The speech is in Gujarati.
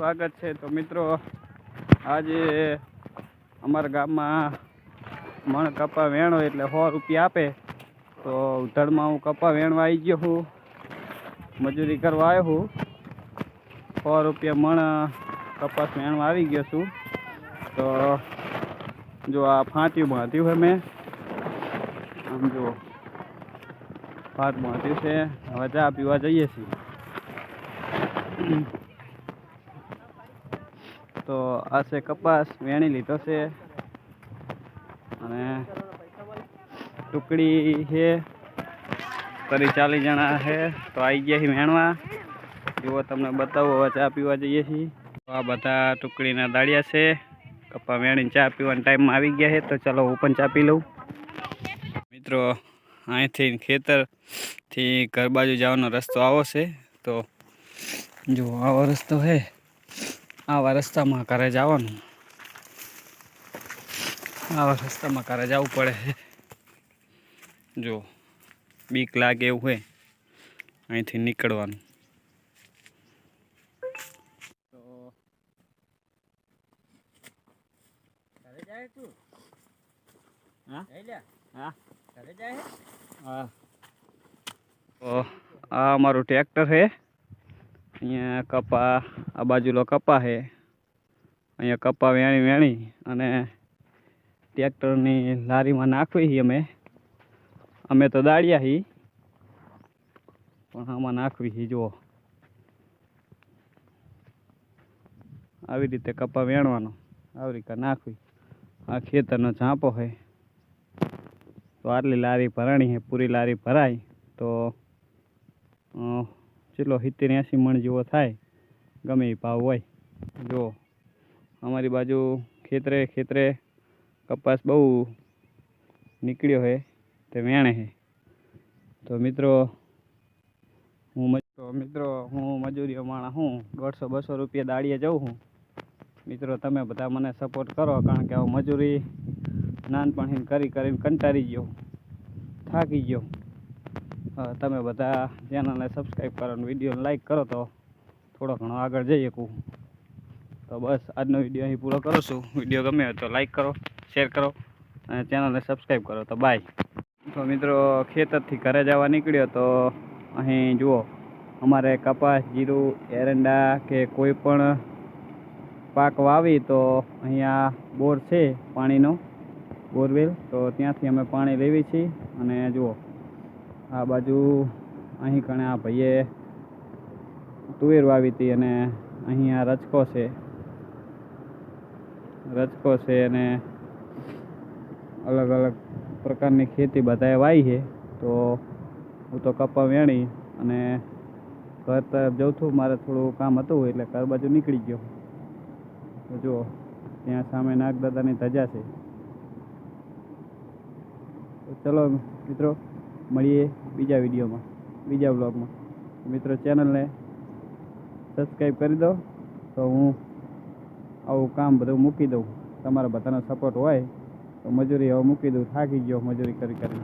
સ્વાગત છે. તો મિત્રો, આજે અમારા ગામમાં મણ કપા વેણો એટલે સો રૂપિયા આપે. તો ઉધડમાં હું કપા વેણવા આવી ગયો છું મજૂરી કરવા આવ્યો છું સો રૂપિયા મણ કપાસ વેણવા આવી ગયો છું. તો જો આ ફાંટ્યું બાંધ્યું છે મેં. આમ જો ભાત બાંધ્યું છે. હવે ચા પીવા જઈએ છીએ. તો આ છે કપાસ, વેણી લીધો છે. અને ટુકડી છે. તરી ચાલીસ જણા છે. તો આવી ગયા છીએ વેણવા. એવો તમને બતાવો ચા પીવા જઈએ છીએ. તો આ બધા ટુકડીના દાળિયા છે. કપા વેણીને ચા પીવાના ટાઈમમાં આવી ગયા છે. તો ચાલો હું પણ ચા પી લઉં. મિત્રો, અહીંથી ખેતરથી ઘર બાજુ જવાનો રસ્તો આવો છે. તો જો આવો રસ્તો છે. આવા રસ્તામાં ઘરે જવાનું. આવા રસ્તામાં ઘરે જવું પડે જો બીક લાગે એવું હોય અહીંથી નીકળવાનું. આ અમારું ટ્રેક્ટર છે અહીંયા કપા, આ બાજુલો કપા છે. અહીંયા કપા વેણી વેણી અને ટ્રેક્ટરની લારીમાં નાખવી છીએ અમે. અમે તો દાળિયા છીએ. પણ આમાં નાખવી છીએ જુઓ. આવી રીતે કપા વેણવાનો. આવી રીતે નાખવી. આ ખેતરનો ઝાંપો છે. તો આટલી લારી ભરાણી છે, પૂરી લારી ભરાય. તો અ, ચેટલો સિત્તેર એંસી મણ જેવો થાય ગમે એ ભાવ હોય. જો અમારી બાજુ ખેતરે ખેતરે કપાસ બહુ નીકળ્યો છે તે વેણે છે તો મિત્રો હું તો મિત્રો હું મજૂરીઓ માણા હું દોઢસો બસો રૂપિયા દાડીએ જાઉં છું મિત્રો તમે બધા મને સપોર્ટ કરો કારણ કે હું મજૂરી નાનપણથી કરી કરીને કંટાળી ગયો. થાકી ગયો. તમે બધા ચેનલને સબસ્ક્રાઈબ કરો અને વિડીયોને લાઈક કરો તો થોડો ઘણો આગળ જઈ શકું તો બસ, આજનો વીડિયો અહીં પૂરો કરું છું. વીડિયો ગમે તો લાઈક કરો શેર કરો અને ચેનલને સબસ્ક્રાઈબ કરો. તો બાય તો મિત્રો, ખેતરથી ઘરે જવા નીકળ્યો તો અહીં જુઓ, અમારે કપાસ, જીરું, એરંડા કે કોઈ પણ પાક વાવી તો અહીંયા બોર છે પાણીનો, બોરવેલ. તો ત્યાંથી અમે પાણી લેવી છીએ અને જુઓ આ બાજુ અહીં કણે આ ભાઈએ તુવેર વાવી હતી અને અહીં આ રચકો છે. રચકો છે અને અલગ અલગ પ્રકારની ખેતી બધાએ વાવી છે. તો હું તો કપા વેણી અને ઘર તરફ જઉં છું. મારે થોડું કામ હતું એટલે ઘર બાજુ નીકળી ગયો. તો જુઓ, ત્યાં સામે નાગદાદાની ધજા છે. તો ચલો મિત્રો મળીએ બીજા વિડીયોમાં, બીજા બ્લોગમાં મિત્રો, ચેનલને સબસ્ક્રાઈબ કરી દો. તો હું આવું કામ બધું મૂકી દઉં. તમારા બધાનો સપોર્ટ હોય તો મજૂરી હવે મૂકી દઉં. થાકી ગયો મજૂરી કરી કરી